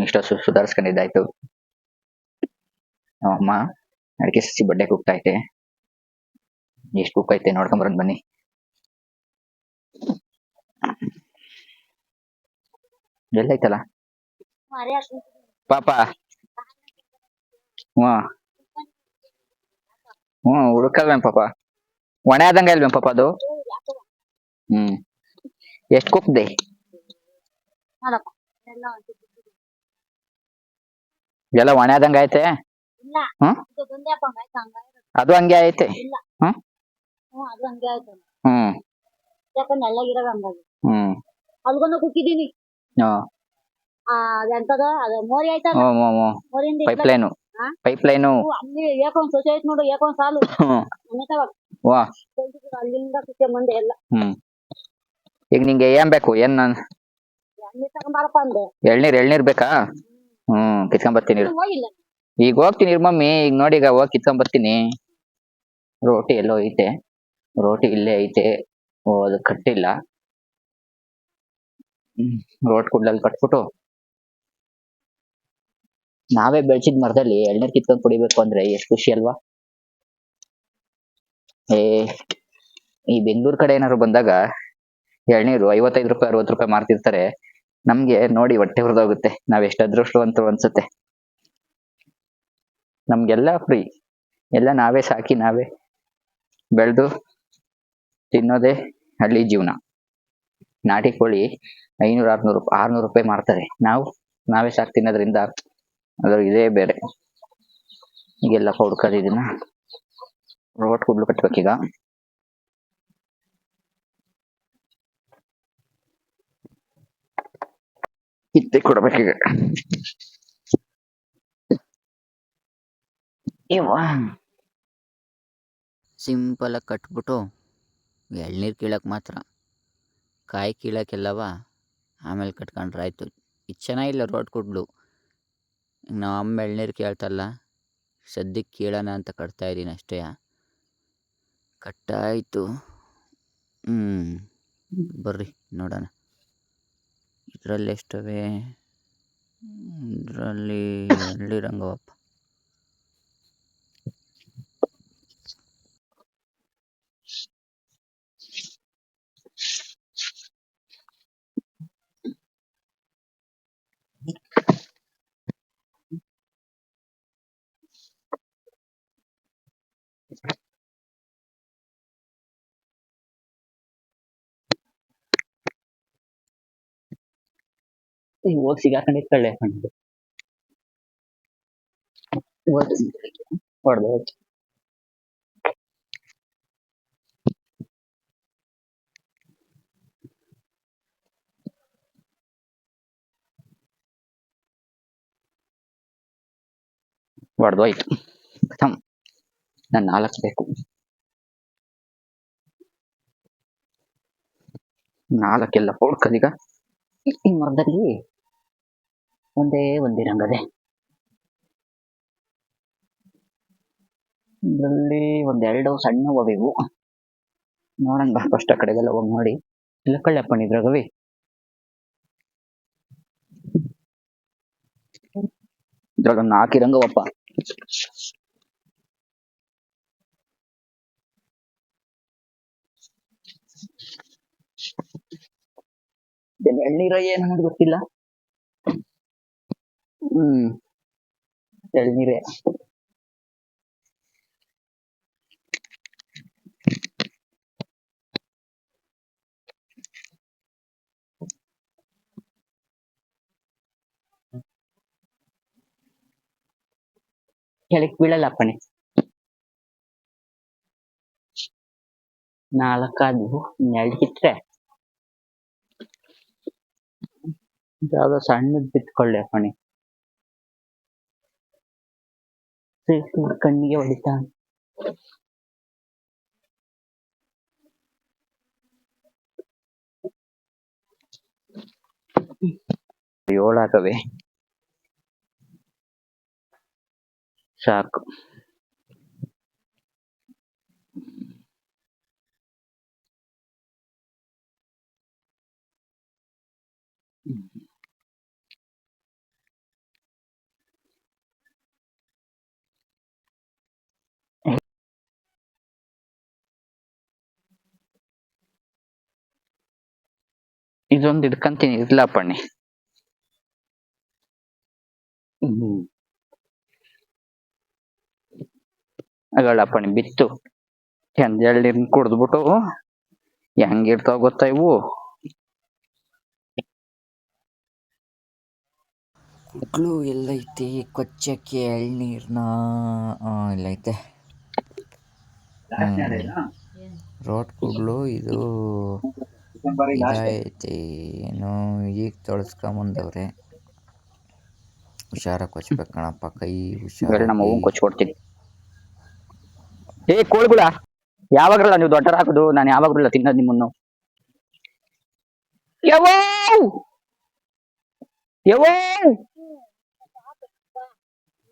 ಇಷ್ಟ ಸು ಸುಧಾರಿಸ್ಕೊಂಡಿದ್ದಾಯ್ತು. ಅಮ್ಮ ಅಡಿಕೆ ಸಸಿ ಬಡ್ಡೆ ಕುಕ್ತೈತೆ ಎಷ್ಟು ಕುಕ್ಕೈತೆ ನೋಡ್ಕೊಂಬರೋಣ ಬನ್ನಿ. ಎಲ್ಲೈತಲ್ಲ? ಪಾಪ. ಹ್ಞೂ ಹ್ಞೂ ಹುಡುಕಲ್ವೇನ್ ಪಾಪ? ಒಣೆ ಆದಂಗ ಇಲ್ವೇನ್ ಪಾಪ ಅದು? ಹ್ಮ್. ಎಷ್ಟ್ ಕುಕ್ದೆ ಎಲ್ಲ ಒಣ್ಯಾದಂಗ ಐತೆ? ಇಲ್ಲ. ಹ್ಮ್? ಅದು ಹಂಗೆ ಐತೆ? ಇಲ್ಲ. ಹ್ಮ್? ಹ್ಮ್ ಅದು ಹ್ಮ್. ಅಲ್ಗೊಂದು ಕುಕ್ಕಿದೀನಿ ಅದೆಂತದ ಮೋರಿ ಪೈಪ್ ಲೈನು? ಪೈಪ್ ಲೈನು ಅಲ್ಲಿ ಯಾಕೊಂದ್ ಸೊಸೆ ಐತ್ ನೋಡು ಸಾಲು. ಅಲ್ಲಿಂದ ಕುಕ್ಕೆ ಮಂದೆ ಎಲ್ಲ. ಹ್ಮ್. ಈಗ ನಿಂಗೆ ಏನ್ ಬೇಕು? ಏನ್ ನಾನ್? ಎಳ್ನೀರ್ ಎಳ್ನೀರ್ ಬೇಕಾ? ಹ್ಮ್ ಕಿತ್ಕೊಂಡ್ ಬರ್ತೀನಿ ಇರು. ಈಗ ಹೋಗ್ತೀನಿ ಇರು ಮಮ್ಮಿ ಈಗ ನೋಡಿ ಈಗ ಹೋಗಿ ಕಿತ್ಕೊಂಡ್ ಬರ್ತೀನಿ. ರೋಟಿ ಎಲ್ಲೋ ಐತೆ. ರೋಟಿ ಇಲ್ಲೇ ಐತೆ. ಓ ಅದು ಕಟ್ಟಿಲ್ಲ. ಹ್ಮ್ ರೋಟ್ ಕುಡ್ಲಲ್ಲಿ ಕಟ್ಬಿಟ್ಟು. ನಾವೇ ಬೆಳ್ಸಿದ್ ಮರದಲ್ಲಿ ಎಳ್ನೀರ್ ಕಿತ್ಕೊಂಡ್ ಕುಡಿಬೇಕು ಅಂದ್ರೆ ಎಷ್ಟು ಖುಷಿ ಅಲ್ವಾ? ಏ ಈ ಬೆಂಗಳೂರು ಕಡೆ ಏನಾದ್ರು ಬಂದಾಗ ಎಳ್ನೀರು ಐವತ್ತೈದು ರೂಪಾಯಿ ಅರವತ್ತು ರೂಪಾಯಿ ಮಾರ್ತಿರ್ತಾರೆ. ನಮ್ಗೆ ನೋಡಿ ಹೊಟ್ಟೆ ಹುರಿದೋಗುತ್ತೆ. ನಾವ್ ಎಷ್ಟು ಅದೃಷ್ಟವಂತರು ಅನ್ಸುತ್ತೆ. ನಮ್ಗೆಲ್ಲ ಫ್ರೀ ಎಲ್ಲ ನಾವೇ ಸಾಕಿ ನಾವೇ ಬೆಳೆದು ತಿನ್ನೋದೇ ಹಳ್ಳಿ ಜೀವನ. ನಾಟಿ ಕೋಳಿ ಐನೂರು ಆರ್ನೂರು ರೂಪಾಯಿ ಆರ್ನೂರು ರೂಪಾಯಿ ಮಾರ್ತಾರೆ ನಾವು, ನಾವೇ ಸಾಕು ತಿನ್ನೋದ್ರಿಂದ ಅದ್ರ ಇದೇ ಬೇರೆ. ಈಗೆಲ್ಲ ಹುಡ್ಕೋದು ಇದನ್ನ ರೋಟ್ ಕುಡ್ಲು ಕಟ್ಬೇಕೀಗ. ಕಿತ್ತೆ ಕೊಡ್ಬೇಕೀಗ ಸಿಂಪಲ್ ಆಗಿ ಕಟ್ಬಿಟ್ಟು ಎಳ್ನೀರು ಕೀಳಕ್ಕೆ ಮಾತ್ರ. ಕಾಯಿ ಕೀಳಕ್ಕೆಲ್ಲವ? ಆಮೇಲೆ ಕಟ್ಕೊಂಡ್ರೆ ಆಯಿತು. ಇದು ಚೆನ್ನಾಗಿಲ್ಲ ರೋಡ್ ಕುಡ್ಲು. ಈಗ ನಮ್ಮ ಅಮ್ಮ ಎಳ್ನೀರು ಕೇಳ್ತಲ್ಲ ಸದ್ಯಕ್ಕೆ ಕೀಳೋಣ ಅಂತ ಕಟ್ತಾ ಇದ್ದೀನಿ ಅಷ್ಟೇ. ಕಟ್ಟಾಯಿತು. ಹ್ಞೂ ಬರ್ರಿ ನೋಡೋಣ. ಇದರಲ್ಲಿ ಎಷ್ಟವೆ? ಇದರಲ್ಲಿ ಎಳ್ನೀರಂಗವಪ್ಪ ಹೋಗಿ ಸಿಗಾಕೊಂಡಿರ್ಕೊಳ್ಳೆ ಕಣ್ಣು ಹೊಡೆದು ಹೊಡೆದು ಆಯ್ತು ಖತಮ್ ನಾನು ನಾಲ್ಕು ಬೇಕು. ನಾಲ್ಕೆಲ್ಲ ಹೊಡ್ಕದೀಗ ಈ ಮರದಲ್ಲಿ ಒಂದೇ ಒಂದಿರಂಗದೆ ಇದರಲ್ಲಿ ಒಂದೆರಡು ಸಣ್ಣ ಒವಿವು ನೋಡಂಗ ಕಷ್ಟ ಕಡೆಗೆಲ್ಲ ಹೋಗಿ ನೋಡಿ. ಇಲ್ಲ ಕಳ್ಳೆಪ್ಪಣ್ಣ ಇದ್ರಾಗವಿ. ಇದ್ರಾಗ ಒಂದು ನಾಲ್ಕಿರಂಗವಪ್ಪ ಇದೇನ್ ಎಳ್ನೀರ ಏನು ಅನ್ನೋದು ಗೊತ್ತಿಲ್ಲ. ಹ್ಮ್ ಎಳ್ನೀರೇ ಕೆಳಕ್ ಬೀಳಲ್ಲ ಅಪ್ಪಣೆ ನಾಲ್ಕಾದ್ವು ಎರಡು ಕಿತ್ರೆ ಯಾವ್ದೋ ಸಣ್ಣದ್ ಬಿತ್ಕೊಳ್ಳಿ ಅಪ್ಪಣೆ ಕಣ್ಣಿಗೆ ಹೊಡಿತಾ ಏಳಾಗವೆ ಸಾಕು ಇದೊಂದು ಹಿಡ್ಕಂತೀನಿ ಇರ್ಲ ಪಣ್ಣಿ. ಹ್ಮ್. ಅಗಳ ಪಣ್ಣಿ ಬಿತ್ತು. ಚಂದ ಎಳ್ನೀರ್ನ ಕುಡ್ದ್ಬಿಟ್ಟು ಹೆಂಗಿರ್ತಾವ ಗೊತ್ತಾ ಇವು? ಕುಡ್ಲು ಎಲ್ಲೈತಿ? ಕೊಚ್ಚಕ್ಕೆ ಎಳ್ನೀರ್ನ ಇಲ್ಲೈತೆ ರೋಡ್ ಕುಡ್ಲು ಇದು ಇದೈತಿ ಏನು ಈಗ ತೊಳಸ್ಕೊಂಬಂದವ್ರೆ ಹುಷಾರ ಕೊಚ್ಬೇಕು ಕಣಪ್ಪ ಕೈ ಹುಷಾರ ನಮ್ಮ ಅವ್ವನ್ ಕೊಚ್ಕೊಡ್ತೀನಿ ಏ ಕೋಳ್ಗುಳ ಯಾವಾಗ್ರಲ್ಲ ನೀವು ದೊಡ್ಡರ ಹಾಕುದು? ನಾನು ಯಾವಾಗ್ರಲ್ಲ ತಿನ್ನೋದು ನಿಮ್ಮನ್ನು.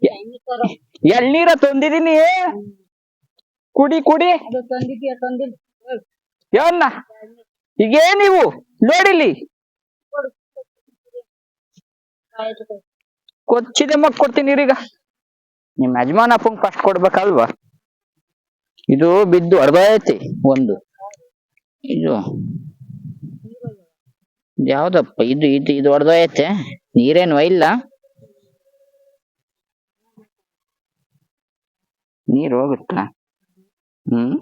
ಎಣ್ಣೆಕಾರ ಎಳ್ನೀರ ತಂದಿದೀನಿ. ಕುಡಿ ಕುಡಿ. ಅದು ತಂದಿದ್ಯಾ ತಂದಿಲ್ಲ. ಈಗೇ ನೀವು ನೋಡಿಲಿ. ಕೊಚ್ಚಿದೆ ಮಗ್ ಕೊಡ್ತೀನಿ ಈಗ ನಿಮ್ ಯಜಮಾನ ಅಪ್ಪಂಗ್ ಫಸ್ಟ್ ಕೊಡ್ಬೇಕಲ್ವಾ? ಇದು ಬಿದ್ದು ಅರ್ಧೈತಿ ಒಂದು. ಇದು. ಯಾವ್ದಪ್ಪ? ಇದು ಇದು ಇದು ಹೊಡೆದೋಯತ್ತೆ ನೀರೇನು ಇಲ್ಲ ನೀರ್ ಹೋಗುತ್ತಾ? ಹ್ಮ್?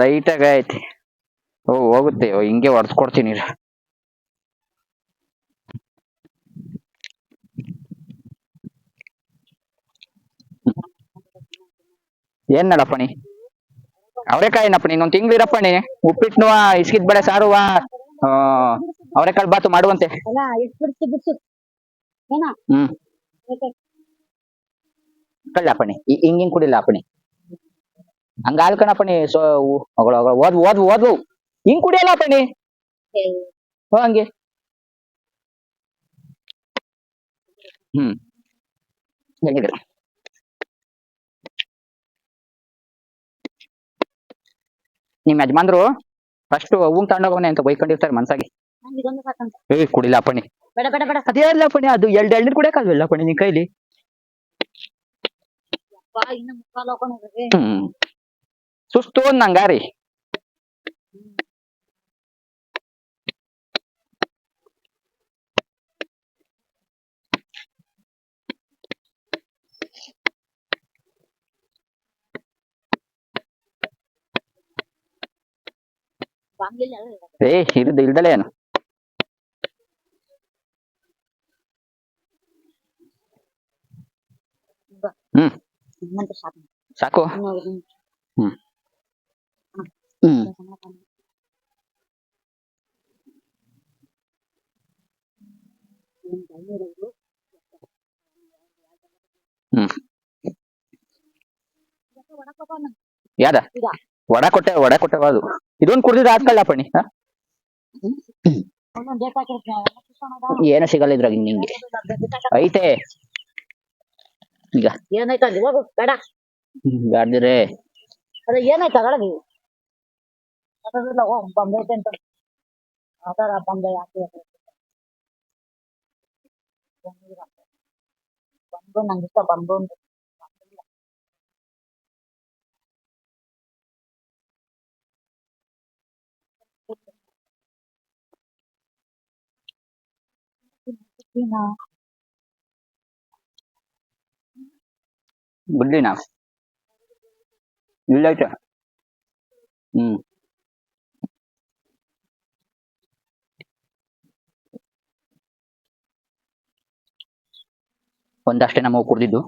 ಲೈಟ್ ಆಗ ಐತಿ ಓ ಹೋಗುತ್ತೆ. ಓ, ಹಿಂಗೆ ಹೊಡ್ಸ್ಕೊಡ್ತೀನಿ. ಏನ್ ನಡಪ್ಪಣಿ ಇನ್ನೊಂದ್ ತಿಂಗ್ಳು ಇರಪ್ಪಣಿ ಉಪ್ಪಿಟ್ನು ಇಸ್ಕಿದ್ ಬಳೆ ಸಾರುವ ಅವರೆಕಾಳು ಬಾತು ಮಾಡುವಂತೆ. ಹ್ಮ್. ಕಳ್ಳಪ್ಪಣಿ ಹಿಂಗ್ ಹಿಂಗ್ ಕುಡಿಲ್ಲ ಅಪ್ಪಣಿ ಹಂಗ ಆಲ್ಕಣಪ್ಪಣಿ ಸೊ ಓದ್ ಓದ್ ಓದು ಹಿಂಗ್ ಕುಡಿಯಲ್ಲ ಪಣಿ ಹೋ. ಹಂಗೆ. ಹ್ಮ್. ಹೇಳಿದ್ರ ನಿಮ್ ಯಜಮಾನ್ರು ಫಸ್ಟ್ ಹೂವು ತಗೊಂಡೋಗವನೆ ಅಂತ ಬೈಕೊಂಡಿರ್ತಾರೆ ಮನ್ಸಾಗಿ. ಏ ಕುಡಿಲ್ಲ ಬೇಡ ಅದೇ ಅಲ್ಲ ಪಣಿ ಅದು ಎಲ್ಡ್ ಎಳ್ನೀರ್ ಕುಡಿಯಕ್ಕಲ್ವಲ್ಲ ಪಣಿ ನಿನ್ ಕೈಲಿ. ಸುಸ್ತು ನಂಗಾರಿ ಏ ಇರುದು ಇಲ್ದಲೇ ಏನು ಹ್ಮ್ ನಿಮ್ಮಂತ ಸಾಕು ಸಾಕು ಇನ್ನು ಇದು ಹ್ಮ್ ಹ್ಮ್ ಸಮಾಧಾನ. ಹ್ಮ್, ಐನೂರೈದು. ವಡ ಕೊಟ್ಟೆ ವಡ ಕೊಟ್ಟೆ ಅದು. ಇದೊಂದ್ ಕುಡ್ದಿದ್ ಆತ್ಕಲ್ಲ ಪಣಿ. ಏನು ಸಿಗಲ್ಲ ಇದ್ರಾಗ ನಿಂಗೆ. ಐತೆ. ಈಗ. ಏನಾಯ್ತು ಅಲ್ಲಿ ಹೋಗು ಬೇಡ. ಗಾಡ್ದಿರೆ. ಅದೇ ಏನಾಯ್ತು ಅದ್ರೊಳಗೆ ಅದಲ್ಲ ಓ ಬಂಬೆ ಐತೆ ಅಂತ ಅದರ ಬಂಬೆ ಯಾಕೆ ಬಂದು ನಂಗೆ ಇಷ್ಟ ಬಂಬು ಅಂದ್ರೆ ಗುಡ್ಲಿ ನಾವ್ ಇಲ್ಲ ಹ್ಮ್ ಒಂದಷ್ಟೇ ನಮಗೆ ಕುಡ್ದಿದ್ದು.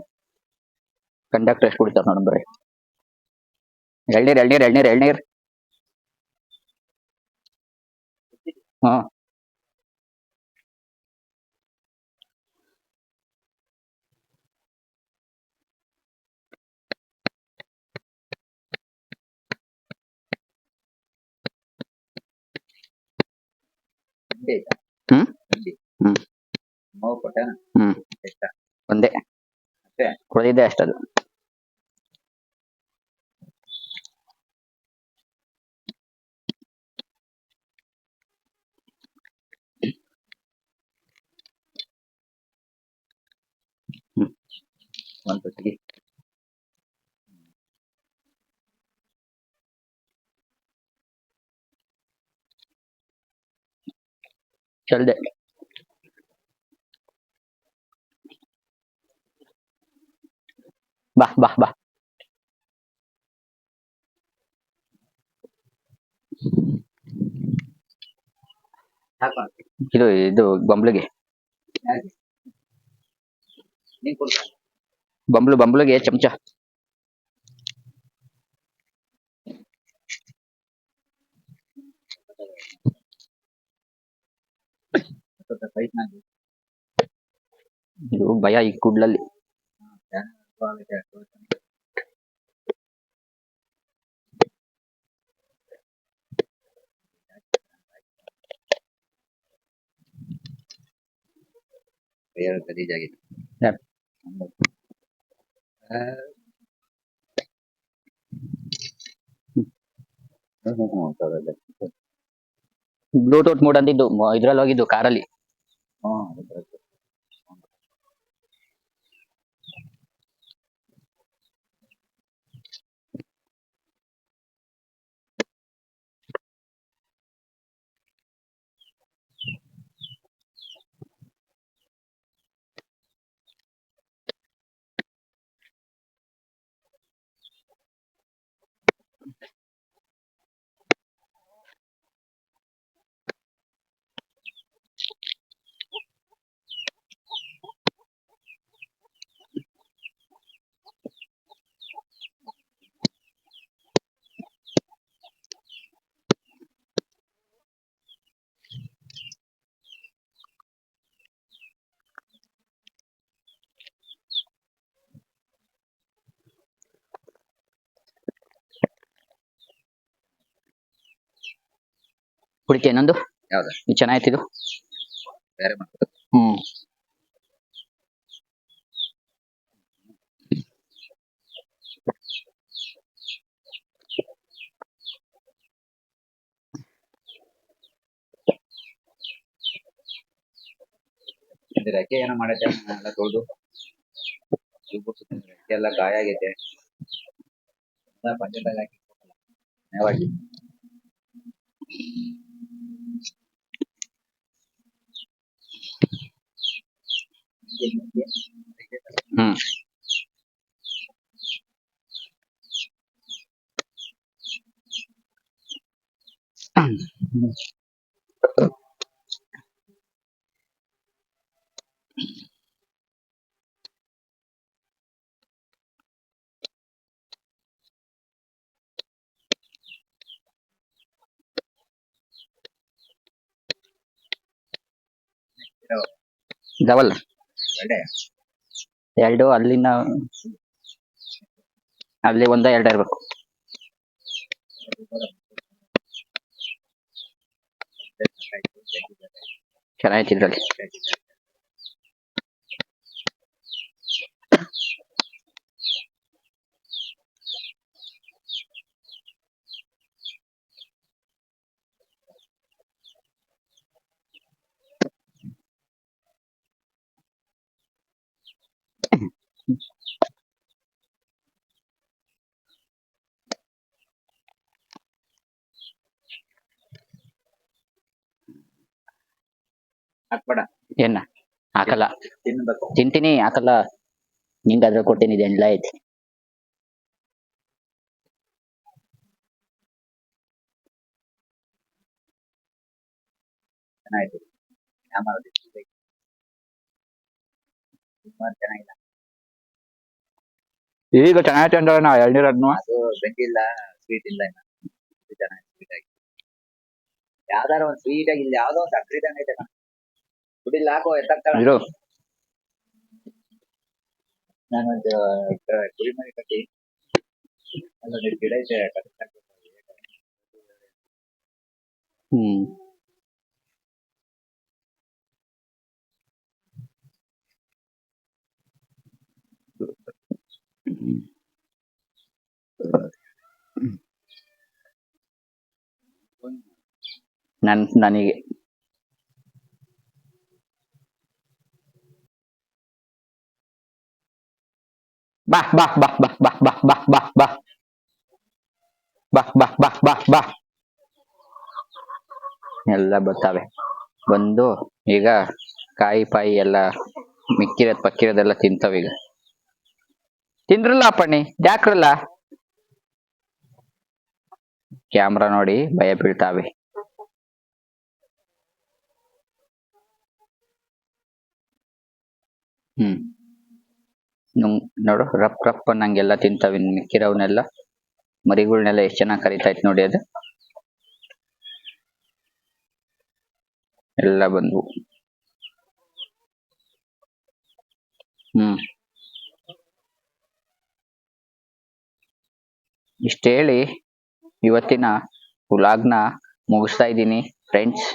ಕಂಡಕ್ಟರ್ ಎಷ್ಟು ಕುಡಿತಾರೆ ನೋಡಮ್ ಬರ್ರಿ ಎಳ್ನೀರ್ ಎಳ್ನೀರ್ ಎಳ್ನೀರ್ ಎಳ್ನೀರ್. ಹಾ. ಒಂದೇ ಕುಡಿದಿದ್ದೆ ಅಷ್ಟದು ಹ್ಮ್ ಒಂದು ತೆಗಿ चल जाएगा वाह वाह वाह ಇದು ಇದು ಬಂಬ್ಳಿಗೆ ಬಂಬ್ಳು ಬಂಬ್ಳಿಗೆ ಚಮಚ ಬರ್ತದೆ ಫೈಟ್ನಲ್ಲಿ. ಇದು ಭಯ ಈ ಕೂಡ್ಲಲ್ಲಿ. ಬ್ಲೂಟೂತ್ ಮೋಡ್ ಅಂತಿದ್ದು ಇದ್ರಲ್ಲಿ ಹೋಗಿದ್ದು ಕಾರಲ್ಲಿ. Ah, ಕುಡಿಕೆ ಇನ್ನೊಂದು? ಯಾವ್ದು? ಇದು? ಚೆನ್ನಾಗಿತ್ತು ಬೇರೆ ಹ್ಮ್. ಇದ್ರಕ್ಕೆ ರೆಕ್ಕೆ ಏನೋ ಮಾಡೈತೆ ಎಲ್ಲ ತೊಳೆದು ಎಲ್ಲ ಗಾಯ ಆಗೈತೆ. ಪಂಚಾಯತ್ದಾಗ ಹಾಕಿ. ನೇವಾಗಿ Mm. Pero... ಎರಡು. ಅಲ್ಲಿನ ಅಲ್ಲಿ ಒಂದ ಎರಡ ಇರ್ಬೇಕು. ಚೆನ್ನಾಗಿತ್ತು ಇದ್ರಲ್ಲಿ. ಹಾಕ್ಬೇಡ. ಏನ? ಹಾಕಲ್ಲ. ತಿನ್ಬೇಕು. ತಿಂತೀನಿ ಹಾಕಲ್ಲ. ನಿಂಗಾದ್ರೆ ಕೊಡ್ತೀನಿ ಕೊಟ್ಟೇನಿ ಇದು ಎಂಡ್ಲ ಐತಿ ಯಾಮಾರ ಸುಮಾರು ಚೆನ್ನಾಗಿಲ್ಲ. ಈಗ ಚೆನ್ನಾಗಿತ್ತು ಅಂದ್ರೆ ನಾ ಎಳ್ನೀರ್ ಅದ್ನು ಅದು ಸ್ವೀಟ್ ಇಲ್ಲ ಇನ್ನ. ಚೆನ್ನಾಗಿ ಸ್ವೀಟ್ ಆಗಿ. ಯಾವ್ದಾರ ಒಂದ್ ಸ್ವೀಟ್ ಆಗಿ ಇಲ್ಲಿ ಯಾವ್ದೋ ಒಂದ್ ಸಕ್ಕರೆ ಐತೆ ಕುಡಿಲಾಕೋ ಎತ್ತಕ್ಕಳ ಇರು ನಾನೊಂದು ಕುರಿ ಮನೆ ಕಟ್ಟಿ ಅಲ್ಲೊಂದು ಗಿಡ ಇದೆ ಹ್ಮ್ ನನ್ ನನಗೆ ಬಾ ಬಾ ಬಾ ಬಾ ಬಾ ಬಾ ಬಾ ಬಾ ಬಾ ಬಾ ಬಾ ಬಾ ಬಾ ಬಾ ಎಲ್ಲ ಬರ್ತಾವೆ ಬಂದು ಈಗ ಕಾಯಿ ಪಾಯಿ ಎಲ್ಲ ಮಿಕ್ಕಿರೋದ್ ಪಕ್ಕಿರೋದೆಲ್ಲ ಈಗ. ತಿಂದ್ರಲ್ಲ ಅಪ್ಪಣ್ಣಿ ಯಾಕ್ರಲ್ಲ ಕ್ಯಾಮ್ರಾ ನೋಡಿ ಭಯ ಬೀಳ್ತಾವೆ. ಹ್ಮ್. ನುಂಗ್ ನೋಡು, ರಪ್ ರಪ್ ಅನ್ನಂಗೆಲ್ಲ ತಿಂತಾವೆ ಮಿಕ್ಕಿರವನ್ನೆಲ್ಲ ಮರಿಗಳನ್ನೆಲ್ಲ ಎಷ್ಟು ಚೆನ್ನಾಗಿ ಕರಿತೈತೆ ನೋಡಿ ಅದು. ಎಲ್ಲ ಬಂದ್ವು. ಹ್ಮ್. ಇಷ್ಟ ಹೇಳಿ ಇವತ್ತಿನ ವ್ಲಾಗ್ನ ಮುಗಿಸ್ತಾ ಇದ್ದೀನಿ ಫ್ರೆಂಡ್ಸ್